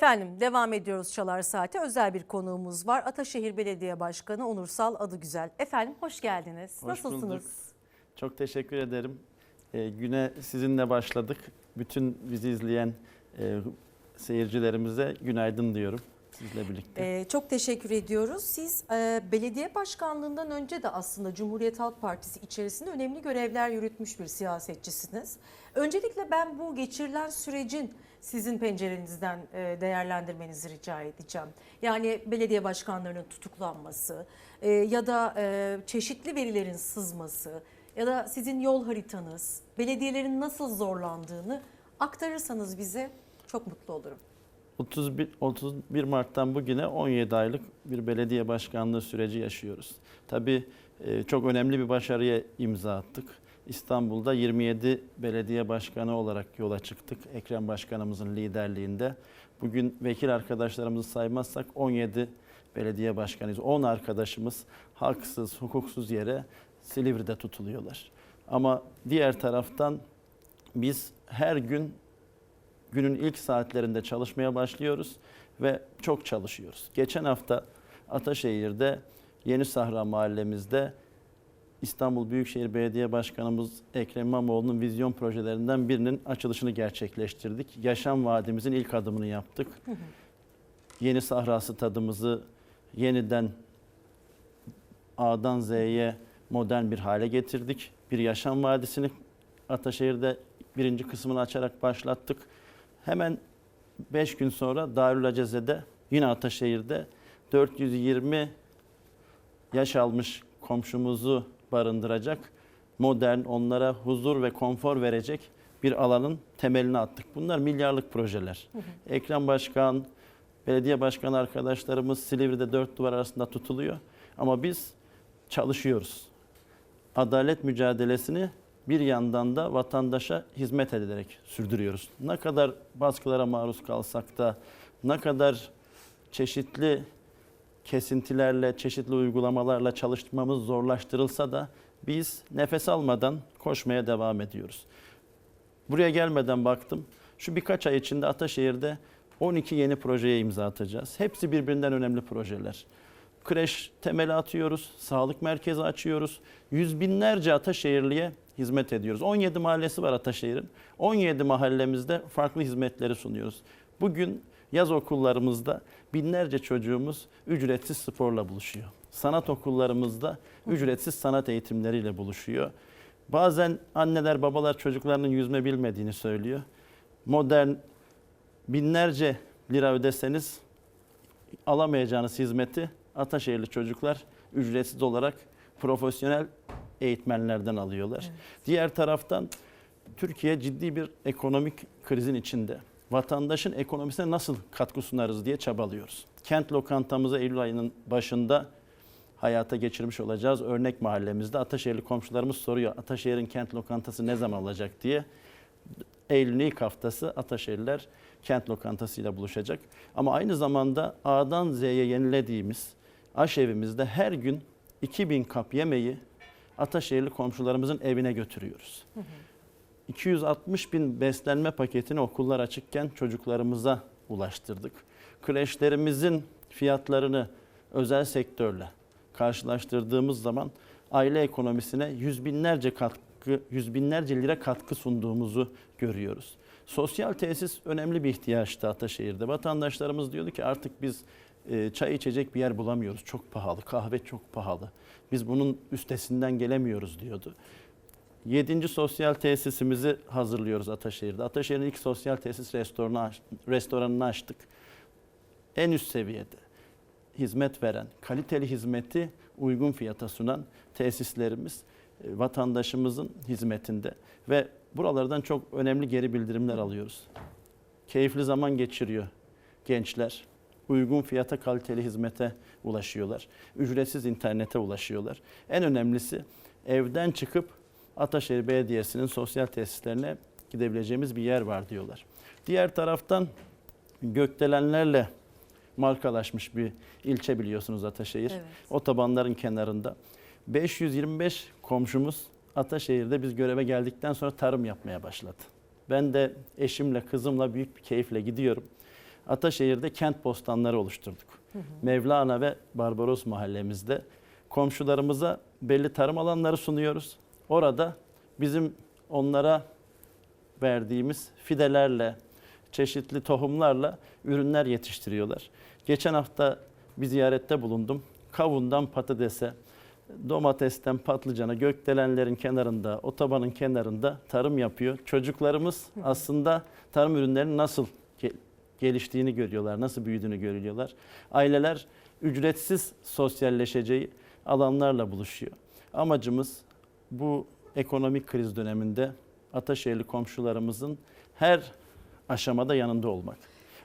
Efendim devam ediyoruz Çalar Saat'e. Özel bir konuğumuz var. Ataşehir Belediye Başkanı Onursal Adıgüzel. Efendim hoş geldiniz. Hoş Nasılsınız? bulduk. Çok teşekkür ederim. Ee, güne sizinle başladık. Bütün bizi izleyen e, seyircilerimize günaydın diyorum sizle birlikte. Ee, çok teşekkür ediyoruz. Siz e, belediye başkanlığından önce de aslında Cumhuriyet Halk Partisi içerisinde önemli görevler yürütmüş bir siyasetçisiniz. Öncelikle ben bu geçirilen sürecin sizin pencerenizden e, değerlendirmenizi rica edeceğim. Yani belediye başkanlarının tutuklanması e, ya da e, çeşitli verilerin sızması ya da sizin yol haritanız, belediyelerin nasıl zorlandığını aktarırsanız bize çok mutlu olurum. 31, 31 Mart'tan bugüne 17 aylık bir belediye başkanlığı süreci yaşıyoruz. Tabii çok önemli bir başarıya imza attık. İstanbul'da 27 belediye başkanı olarak yola çıktık. Ekrem Başkanımızın liderliğinde. Bugün vekil arkadaşlarımızı saymazsak 17 belediye başkanıyız. 10 arkadaşımız haksız, hukuksuz yere Silivri'de tutuluyorlar. Ama diğer taraftan biz her gün günün ilk saatlerinde çalışmaya başlıyoruz ve çok çalışıyoruz. Geçen hafta Ataşehir'de Yeni Sahra mahallemizde İstanbul Büyükşehir Belediye Başkanımız Ekrem İmamoğlu'nun vizyon projelerinden birinin açılışını gerçekleştirdik. Yaşam Vadimizin ilk adımını yaptık. Yeni Sahra stadımızı yeniden A'dan Z'ye modern bir hale getirdik. Bir yaşam vadisini Ataşehir'de birinci kısmını açarak başlattık. Hemen 5 gün sonra Darül Aceze'de yine Ataşehir'de 420 yaş almış komşumuzu barındıracak, modern, onlara huzur ve konfor verecek bir alanın temelini attık. Bunlar milyarlık projeler. Ekrem Başkan, belediye başkanı arkadaşlarımız Silivri'de dört duvar arasında tutuluyor. Ama biz çalışıyoruz. Adalet mücadelesini bir yandan da vatandaşa hizmet ederek sürdürüyoruz. Ne kadar baskılara maruz kalsak da, ne kadar çeşitli kesintilerle, çeşitli uygulamalarla çalışmamız zorlaştırılsa da biz nefes almadan koşmaya devam ediyoruz. Buraya gelmeden baktım. Şu birkaç ay içinde Ataşehir'de 12 yeni projeye imza atacağız. Hepsi birbirinden önemli projeler. Kreş temeli atıyoruz, sağlık merkezi açıyoruz. Yüz binlerce Ataşehirliye hizmet ediyoruz. 17 mahallesi var Ataşehir'in. 17 mahallemizde farklı hizmetleri sunuyoruz. Bugün yaz okullarımızda binlerce çocuğumuz ücretsiz sporla buluşuyor. Sanat okullarımızda ücretsiz sanat eğitimleriyle buluşuyor. Bazen anneler babalar çocuklarının yüzme bilmediğini söylüyor. Modern binlerce lira ödeseniz alamayacağınız hizmeti Ataşehirli çocuklar ücretsiz olarak profesyonel eğitmenlerden alıyorlar. Evet. Diğer taraftan Türkiye ciddi bir ekonomik krizin içinde. Vatandaşın ekonomisine nasıl katkı sunarız diye çabalıyoruz. Kent lokantamızı Eylül ayının başında hayata geçirmiş olacağız. Örnek mahallemizde Ataşehirli komşularımız soruyor Ataşehir'in kent lokantası ne zaman olacak diye. Eylül'ün ilk haftası Ataşehirliler kent lokantasıyla buluşacak. Ama aynı zamanda A'dan Z'ye yenilediğimiz aşevimizde her gün 2000 kap yemeği Ataşehirli komşularımızın evine götürüyoruz. 260 bin beslenme paketini okullar açıkken çocuklarımıza ulaştırdık. Kreşlerimizin fiyatlarını özel sektörle karşılaştırdığımız zaman aile ekonomisine yüz binlerce katkı, yüz binlerce lira katkı sunduğumuzu görüyoruz. Sosyal tesis önemli bir ihtiyaçtı Ataşehir'de. Vatandaşlarımız diyordu ki artık biz e, çay içecek bir yer bulamıyoruz. Çok pahalı, kahve çok pahalı. Biz bunun üstesinden gelemiyoruz diyordu. Yedinci sosyal tesisimizi hazırlıyoruz Ataşehir'de. Ataşehir'in ilk sosyal tesis restoranı, restoranını açtık. En üst seviyede hizmet veren, kaliteli hizmeti uygun fiyata sunan tesislerimiz e, vatandaşımızın hizmetinde ve buralardan çok önemli geri bildirimler alıyoruz. Keyifli zaman geçiriyor gençler. Uygun fiyata kaliteli hizmete ulaşıyorlar. Ücretsiz internete ulaşıyorlar. En önemlisi evden çıkıp Ataşehir Belediyesi'nin sosyal tesislerine gidebileceğimiz bir yer var diyorlar. Diğer taraftan gökdelenlerle markalaşmış bir ilçe biliyorsunuz Ataşehir. Evet. Otobanların kenarında. 525 komşumuz Ataşehir'de biz göreve geldikten sonra tarım yapmaya başladı. Ben de eşimle, kızımla büyük bir keyifle gidiyorum. Ataşehir'de kent bostanları oluşturduk. Mevlana ve Barbaros mahallemizde komşularımıza belli tarım alanları sunuyoruz. Orada bizim onlara verdiğimiz fidelerle, çeşitli tohumlarla ürünler yetiştiriyorlar. Geçen hafta bir ziyarette bulundum. Kavundan patatese, domatesten patlıcana, gökdelenlerin kenarında, otobanın kenarında tarım yapıyor. Çocuklarımız aslında tarım ürünlerinin nasıl ge- geliştiğini görüyorlar, nasıl büyüdüğünü görüyorlar. Aileler ücretsiz sosyalleşeceği alanlarla buluşuyor. Amacımız bu ekonomik kriz döneminde Ataşehirli komşularımızın her aşamada yanında olmak.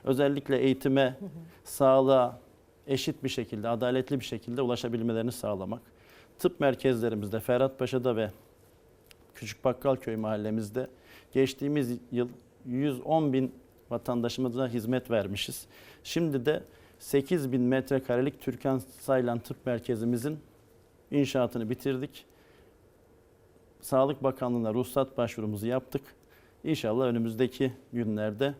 Özellikle eğitime, sağlığa eşit bir şekilde, adaletli bir şekilde ulaşabilmelerini sağlamak. Tıp merkezlerimizde Ferhatpaşa'da ve Küçük Bakkalköy mahallemizde geçtiğimiz yıl 110 bin vatandaşımıza hizmet vermişiz. Şimdi de 8 bin metrekarelik Türkan Saylan Tıp Merkezimizin inşaatını bitirdik. Sağlık Bakanlığı'na ruhsat başvurumuzu yaptık. İnşallah önümüzdeki günlerde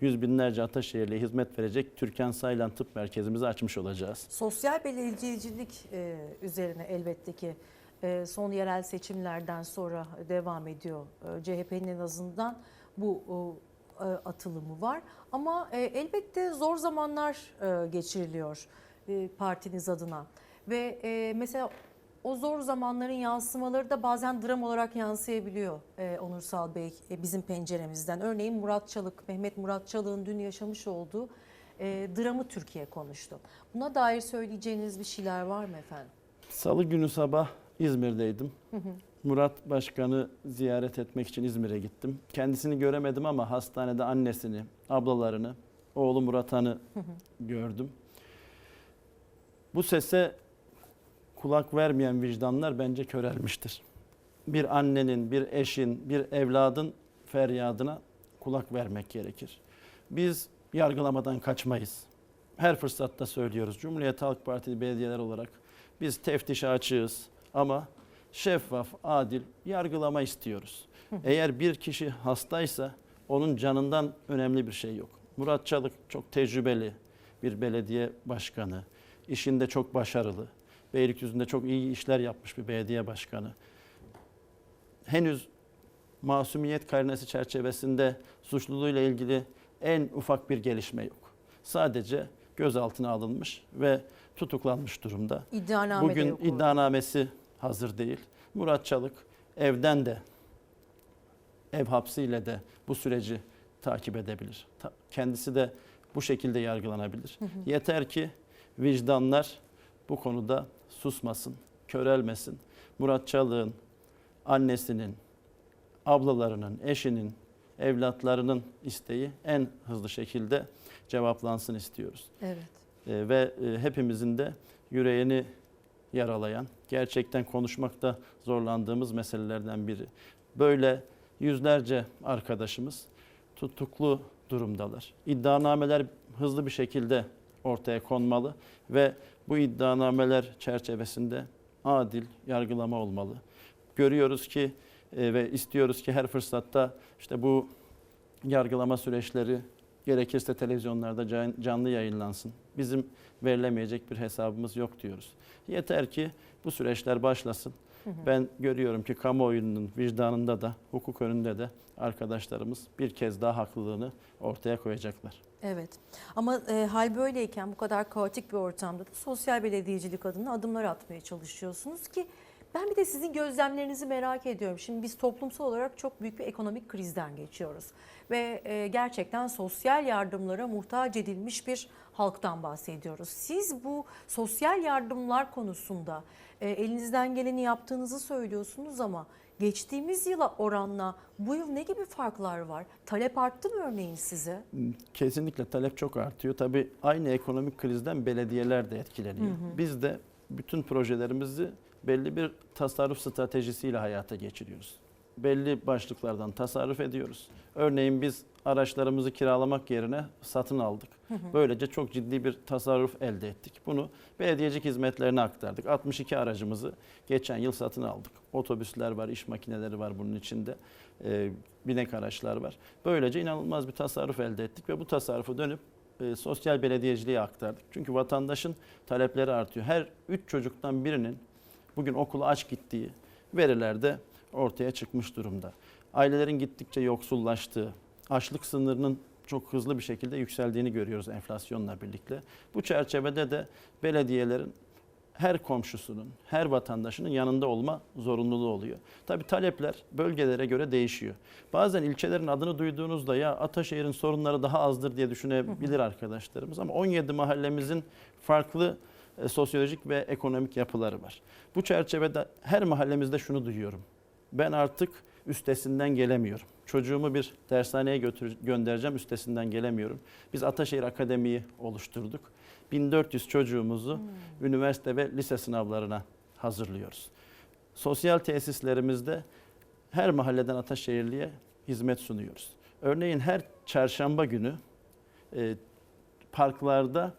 yüz binlerce Ataşehirli'ye hizmet verecek Türkan Saylan Tıp Merkezimizi açmış olacağız. Sosyal belediyecilik e, üzerine elbette ki e, son yerel seçimlerden sonra devam ediyor. E, CHP'nin en azından bu atılımı var. Ama elbette zor zamanlar geçiriliyor partiniz adına. Ve mesela o zor zamanların yansımaları da bazen dram olarak yansıyabiliyor e, Onursal Bey e, bizim penceremizden. Örneğin Murat Çalık, Mehmet Murat Çalık'ın dün yaşamış olduğu e, dramı Türkiye konuştu. Buna dair söyleyeceğiniz bir şeyler var mı efendim? Salı günü sabah İzmir'deydim. Murat Başkan'ı ziyaret etmek için İzmir'e gittim. Kendisini göremedim ama hastanede annesini, ablalarını, oğlu Murat Han'ı gördüm. Bu sese kulak vermeyen vicdanlar bence körelmiştir. Bir annenin, bir eşin, bir evladın feryadına kulak vermek gerekir. Biz yargılamadan kaçmayız. Her fırsatta söylüyoruz. Cumhuriyet Halk Partili belediyeler olarak biz teftişe açığız ama şeffaf, adil yargılama istiyoruz. Eğer bir kişi hastaysa onun canından önemli bir şey yok. Murat Çalık çok tecrübeli bir belediye başkanı. İşinde çok başarılı. Beylikdüzü'nde çok iyi işler yapmış bir belediye başkanı. Henüz masumiyet karinesi çerçevesinde suçluluğuyla ilgili en ufak bir gelişme yok. Sadece gözaltına alınmış ve tutuklanmış durumda. İddianame Bugün yok orada. iddianamesi hazır değil. Murat Çalık evden de ev hapsiyle de bu süreci takip edebilir. Kendisi de bu şekilde yargılanabilir. Yeter ki vicdanlar bu konuda susmasın, körelmesin. Murat Çalık'ın annesinin, ablalarının, eşinin, evlatlarının isteği en hızlı şekilde cevaplansın istiyoruz. Evet. E, ve e, hepimizin de yüreğini yaralayan, gerçekten konuşmakta zorlandığımız meselelerden biri. Böyle yüzlerce arkadaşımız tutuklu durumdalar. İddianameler hızlı bir şekilde ortaya konmalı ve bu iddianameler çerçevesinde adil yargılama olmalı. Görüyoruz ki e, ve istiyoruz ki her fırsatta işte bu yargılama süreçleri gerekirse televizyonlarda can- canlı yayınlansın. Bizim verilemeyecek bir hesabımız yok diyoruz. Yeter ki bu süreçler başlasın. Ben görüyorum ki kamuoyunun vicdanında da hukuk önünde de arkadaşlarımız bir kez daha haklılığını ortaya koyacaklar. Evet. Ama e, hal böyleyken bu kadar kaotik bir ortamda da sosyal belediyecilik adına adımlar atmaya çalışıyorsunuz ki ben bir de sizin gözlemlerinizi merak ediyorum. Şimdi biz toplumsal olarak çok büyük bir ekonomik krizden geçiyoruz ve e, gerçekten sosyal yardımlara muhtaç edilmiş bir halktan bahsediyoruz. Siz bu sosyal yardımlar konusunda e, elinizden geleni yaptığınızı söylüyorsunuz ama geçtiğimiz yıla oranla bu yıl ne gibi farklar var? Talep arttı mı örneğin size? Kesinlikle talep çok artıyor. Tabii aynı ekonomik krizden belediyeler de etkileniyor. Biz de bütün projelerimizi belli bir tasarruf stratejisiyle hayata geçiriyoruz. Belli başlıklardan tasarruf ediyoruz. Örneğin biz araçlarımızı kiralamak yerine satın aldık. Böylece çok ciddi bir tasarruf elde ettik. Bunu belediyecilik hizmetlerine aktardık. 62 aracımızı geçen yıl satın aldık. Otobüsler var, iş makineleri var bunun içinde. Ee, binek araçlar var. Böylece inanılmaz bir tasarruf elde ettik ve bu tasarrufu dönüp e, sosyal belediyeciliğe aktardık. Çünkü vatandaşın talepleri artıyor. Her üç çocuktan birinin bugün okula aç gittiği verilerde ortaya çıkmış durumda. Ailelerin gittikçe yoksullaştığı, açlık sınırının çok hızlı bir şekilde yükseldiğini görüyoruz enflasyonla birlikte. Bu çerçevede de belediyelerin her komşusunun, her vatandaşının yanında olma zorunluluğu oluyor. Tabii talepler bölgelere göre değişiyor. Bazen ilçelerin adını duyduğunuzda ya Ataşehir'in sorunları daha azdır diye düşünebilir arkadaşlarımız ama 17 mahallemizin farklı e, sosyolojik ve ekonomik yapıları var. Bu çerçevede her mahallemizde şunu duyuyorum. Ben artık üstesinden gelemiyorum. Çocuğumu bir dershaneye götür, göndereceğim, üstesinden gelemiyorum. Biz Ataşehir Akademi'yi oluşturduk. 1400 çocuğumuzu üniversite ve lise sınavlarına hazırlıyoruz. Sosyal tesislerimizde her mahalleden Ataşehirli'ye hizmet sunuyoruz. Örneğin her çarşamba günü e, parklarda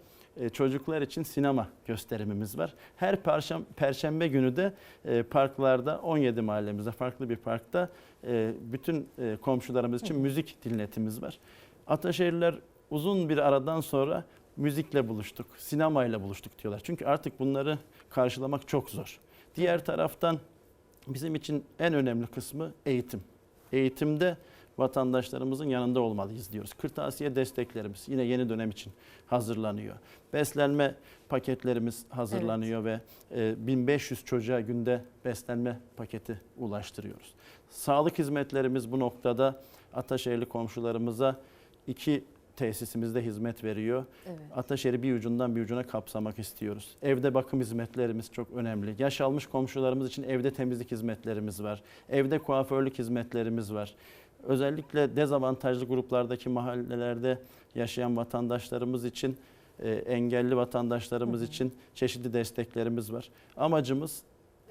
çocuklar için sinema gösterimimiz var. Her perşem, perşembe günü de e, parklarda 17 mahallemizde farklı bir parkta e, bütün e, komşularımız için müzik dinletimiz var. Ataşehirliler uzun bir aradan sonra müzikle buluştuk, sinemayla buluştuk diyorlar. Çünkü artık bunları karşılamak çok zor. Diğer taraftan bizim için en önemli kısmı eğitim. Eğitimde vatandaşlarımızın yanında olmalıyız diyoruz. Kırtasiye desteklerimiz yine yeni dönem için hazırlanıyor. Beslenme paketlerimiz hazırlanıyor ve e, 1500 çocuğa günde beslenme paketi ulaştırıyoruz. Sağlık hizmetlerimiz bu noktada Ataşehirli komşularımıza iki tesisimizde hizmet veriyor. Evet. Ataşehir'i bir ucundan bir ucuna kapsamak istiyoruz. Evde bakım hizmetlerimiz çok önemli. Yaş almış komşularımız için evde temizlik hizmetlerimiz var. Evde kuaförlük hizmetlerimiz var. Özellikle dezavantajlı gruplardaki mahallelerde yaşayan vatandaşlarımız için, e, engelli vatandaşlarımız için çeşitli desteklerimiz var. Amacımız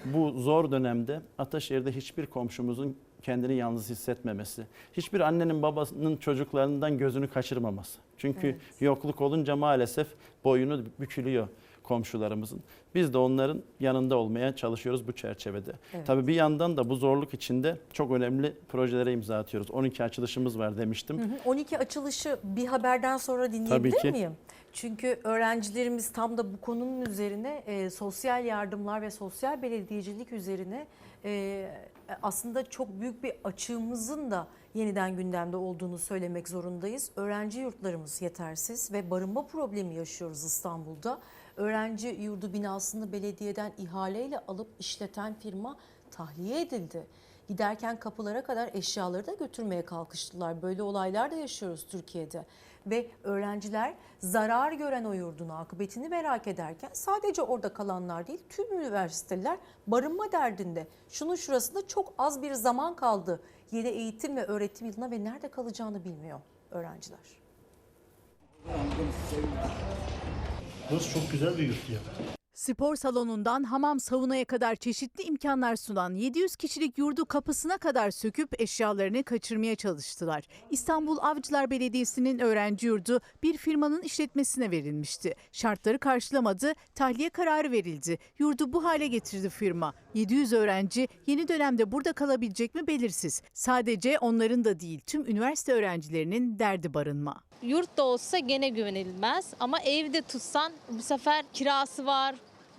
bu zor dönemde Ataşehir'de hiçbir komşumuzun kendini yalnız hissetmemesi, hiçbir annenin babasının çocuklarından gözünü kaçırmaması. Çünkü Evet. yokluk olunca maalesef boyunu bükülüyor komşularımızın. Biz de onların yanında olmaya çalışıyoruz bu çerçevede. Evet. Tabii bir yandan da bu zorluk içinde çok önemli projelere imza atıyoruz. 12 açılışımız var demiştim. Hı hı. 12 açılışı bir haberden sonra dinleyebilir Tabii ki. miyim? Çünkü öğrencilerimiz tam da bu konunun üzerine e, sosyal yardımlar ve sosyal belediyecilik üzerine e, aslında çok büyük bir açığımızın da yeniden gündemde olduğunu söylemek zorundayız. Öğrenci yurtlarımız yetersiz ve barınma problemi yaşıyoruz İstanbul'da. Öğrenci yurdu binasını belediyeden ihaleyle alıp işleten firma tahliye edildi. Giderken kapılara kadar eşyaları da götürmeye kalkıştılar. Böyle olaylar da yaşıyoruz Türkiye'de. Ve öğrenciler zarar gören o yurdun akıbetini merak ederken sadece orada kalanlar değil tüm üniversiteler barınma derdinde. Şunun şurasında çok az bir zaman kaldı yeni eğitim ve öğretim yılına ve nerede kalacağını bilmiyor öğrenciler. Burası çok güzel bir yurt ya. Spor salonundan hamam saunaya kadar çeşitli imkanlar sunan 700 kişilik yurdu kapısına kadar söküp eşyalarını kaçırmaya çalıştılar. İstanbul Avcılar Belediyesi'nin öğrenci yurdu bir firmanın işletmesine verilmişti. Şartları karşılamadı, tahliye kararı verildi. Yurdu bu hale getirdi firma. 700 öğrenci yeni dönemde burada kalabilecek mi belirsiz. Sadece onların da değil tüm üniversite öğrencilerinin derdi barınma. Yurt da olsa gene güvenilmez ama evde tutsan bu sefer kirası var,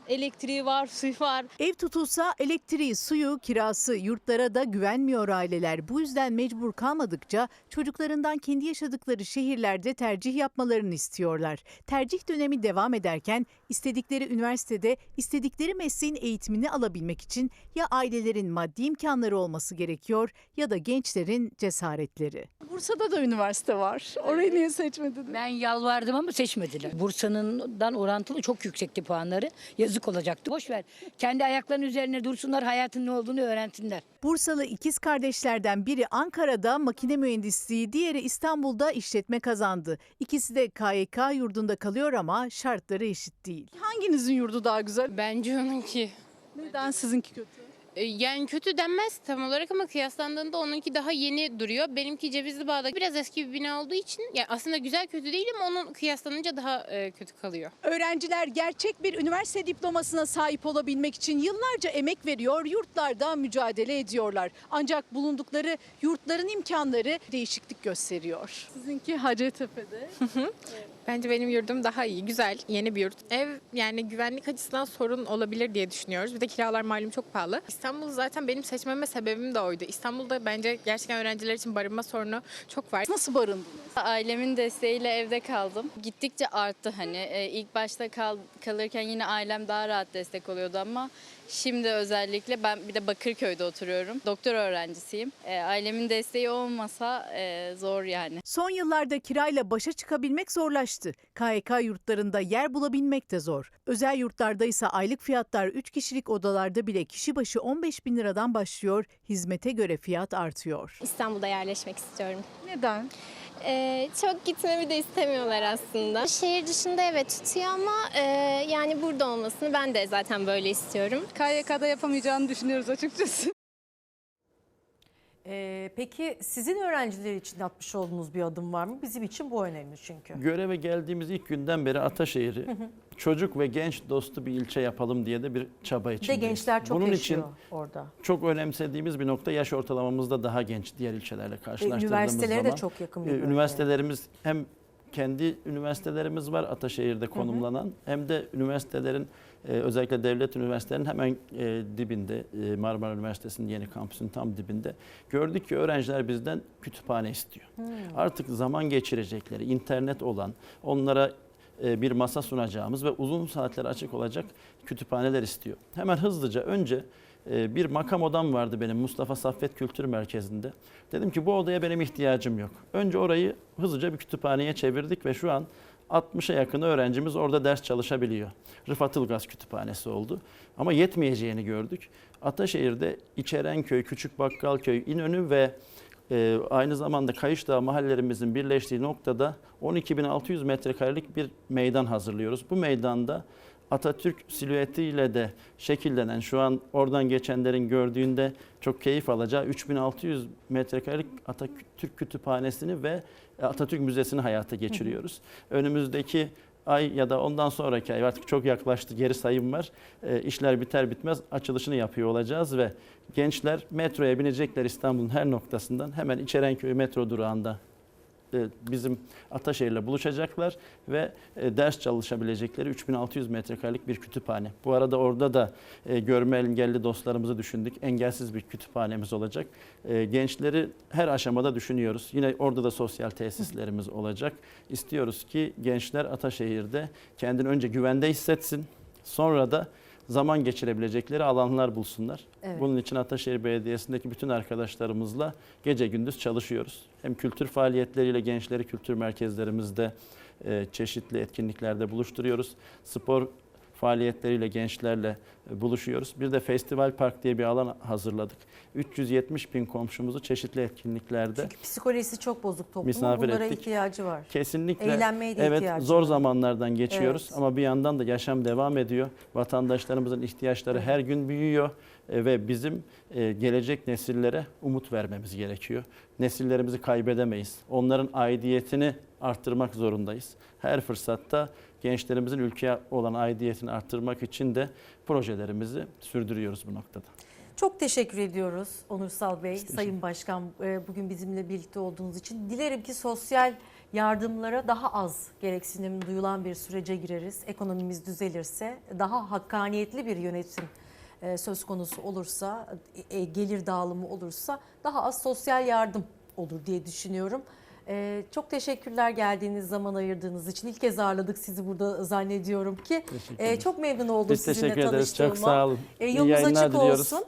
elektriği var, suyu var. Ev tutulsa elektriği, suyu, kirası, yurtlara da güvenmiyor aileler. Bu yüzden mecbur kalmadıkça çocuklarından kendi yaşadıkları şehirlerde tercih yapmalarını istiyorlar. Tercih dönemi devam ederken istedikleri üniversitede istedikleri mesleğin eğitimini alabilmek için ya ailelerin maddi imkanları olması gerekiyor ya da gençlerin cesaretleri. Bursa'da da üniversite var. Orayı niye seçmediniz? Ben yalvardım ama seçmediler. Bursa'nın orantılı çok yüksekti puanları. Yazık olacaktı. Boş ver. Kendi ayaklarının üzerine dursunlar, hayatın ne olduğunu öğrensinler. Bursalı ikiz kardeşlerden biri Ankara'da makine mühendisliği, diğeri İstanbul'da işletme kazandı. İkisi de KYK yurdunda kalıyor ama şartları eşit değil. Hanginizin yurdu daha güzel? Bence onunki. Neden sizinki kötü? E, Yani kötü denmez tam olarak ama kıyaslandığında onunki daha yeni duruyor. Benimki Cevizli Bağ'da biraz eski bir bina olduğu için yani aslında güzel kötü değil ama onun kıyaslanınca daha e, kötü kalıyor. Öğrenciler gerçek bir üniversite diplomasına sahip olabilmek için yıllarca emek veriyor, yurtlarda mücadele ediyorlar. Ancak bulundukları yurtların imkanları değişiklik gösteriyor. Sizinki Hacettepe'de. Bence benim yurdum daha iyi, güzel, yeni bir yurt. Ev yani güvenlik açısından sorun olabilir diye düşünüyoruz. Bir de kiralar malum çok pahalı. İstanbul zaten benim seçmeme sebebim de oydu. İstanbul'da bence gerçekten öğrenciler için barınma sorunu çok var. Nasıl barındınız? Ailemin desteğiyle evde kaldım. Gittikçe arttı hani. Ee, ilk başta kal, kalırken yine ailem daha rahat destek oluyordu ama şimdi özellikle ben bir de Bakırköy'de oturuyorum. Doktor öğrencisiyim. Ee, ailemin desteği olmasa e, zor yani. Son yıllarda kirayla başa çıkabilmek zorlaştı. KYK yurtlarında yer bulabilmek de zor. Özel yurtlarda ise aylık fiyatlar 3 kişilik odalarda bile kişi başı 15 bin liradan başlıyor. Hizmete göre fiyat artıyor. İstanbul'da yerleşmek istiyorum. Neden? Ee, çok gitmemi de istemiyorlar aslında. Şehir dışında evet tutuyor ama e, yani burada olmasını ben de zaten böyle istiyorum. KYK'da yapamayacağını düşünüyoruz açıkçası. Ee, peki sizin öğrenciler için atmış olduğunuz bir adım var mı? Bizim için bu önemli çünkü. Göreve geldiğimiz ilk günden beri Ataşehir'i çocuk ve genç dostu bir ilçe yapalım diye de bir çaba Bir de içindeyiz. gençler çok Bunun için orada. çok önemsediğimiz bir nokta yaş ortalamamızda daha genç diğer ilçelerle karşılaştırdığımız Üniversitelere zaman. de çok yakın bir e, bölge. Üniversitelerimiz hem kendi üniversitelerimiz var Ataşehir'de konumlanan hem de üniversitelerin e, özellikle devlet üniversitelerinin hemen e, dibinde e, Marmara Üniversitesi'nin yeni kampüsünün tam dibinde gördük ki öğrenciler bizden kütüphane istiyor. Artık zaman geçirecekleri, internet olan, onlara e, bir masa sunacağımız ve uzun saatler açık olacak kütüphaneler istiyor. Hemen hızlıca önce e, bir makam odam vardı benim Mustafa Saffet Kültür Merkezi'nde. Dedim ki bu odaya benim ihtiyacım yok. Önce orayı hızlıca bir kütüphaneye çevirdik ve şu an 60'a yakın öğrencimiz orada ders çalışabiliyor. Rıfat Ilgaz Kütüphanesi oldu. Ama yetmeyeceğini gördük. Ataşehir'de İçerenköy, Küçük Bakkalköy, İnönü ve e, aynı zamanda Kayışdağ mahallelerimizin birleştiği noktada 12.600 metrekarelik bir meydan hazırlıyoruz. Bu meydanda Atatürk silüetiyle de şekillenen şu an oradan geçenlerin gördüğünde çok keyif alacağı 3600 metrekarelik Atatürk Kütüphanesi'ni ve Atatürk Müzesi'ni hayata geçiriyoruz. Önümüzdeki ay ya da ondan sonraki ay artık çok yaklaştı geri sayım var. E, işler biter bitmez açılışını yapıyor olacağız ve gençler metroya binecekler İstanbul'un her noktasından hemen İçerenköy metro durağında bizim Ataşehir'le buluşacaklar ve e, ders çalışabilecekleri 3600 metrekarelik bir kütüphane. Bu arada orada da e, görme engelli dostlarımızı düşündük. Engelsiz bir kütüphanemiz olacak. E, Gençleri her aşamada düşünüyoruz. Yine orada da sosyal tesislerimiz olacak. İstiyoruz ki gençler Ataşehir'de kendini önce güvende hissetsin. Sonra da zaman geçirebilecekleri alanlar bulsunlar. Evet. Bunun için Ataşehir Belediyesi'ndeki bütün arkadaşlarımızla gece gündüz çalışıyoruz. Hem kültür faaliyetleriyle gençleri kültür merkezlerimizde e, çeşitli etkinliklerde buluşturuyoruz. Spor faaliyetleriyle gençlerle e, buluşuyoruz. Bir de Festival Park diye bir alan hazırladık. 370 bin komşumuzu çeşitli etkinliklerde Çünkü psikolojisi çok bozuk toplumun. Misafir Bunlara ettik. ihtiyacı var. Kesinlikle. Eğlenmeye de evet, zor var. zamanlardan geçiyoruz Evet. ama bir yandan da yaşam devam ediyor. Vatandaşlarımızın ihtiyaçları her gün büyüyor e, ve bizim e, gelecek nesillere umut vermemiz gerekiyor. Nesillerimizi kaybedemeyiz. Onların aidiyetini arttırmak zorundayız. Her fırsatta gençlerimizin ülkeye olan aidiyetini arttırmak için de projelerimizi sürdürüyoruz bu noktada. Çok teşekkür ediyoruz Onursal Bey, teşekkür Sayın Başkan e, bugün bizimle birlikte olduğunuz için. Dilerim ki sosyal yardımlara daha az gereksinim duyulan bir sürece gireriz. Ekonomimiz düzelirse, daha hakkaniyetli bir yönetim e, söz konusu olursa, e, gelir dağılımı olursa daha az sosyal yardım olur diye düşünüyorum. E, Çok teşekkürler geldiğiniz zaman ayırdığınız için. İlk kez ağırladık sizi burada zannediyorum ki. E, ederiz. Çok memnun oldum Biz sizinle teşekkür ederiz. tanıştığıma. Çok sağ olun. E, İyi Yolunuz yayınlar açık diliyoruz. olsun.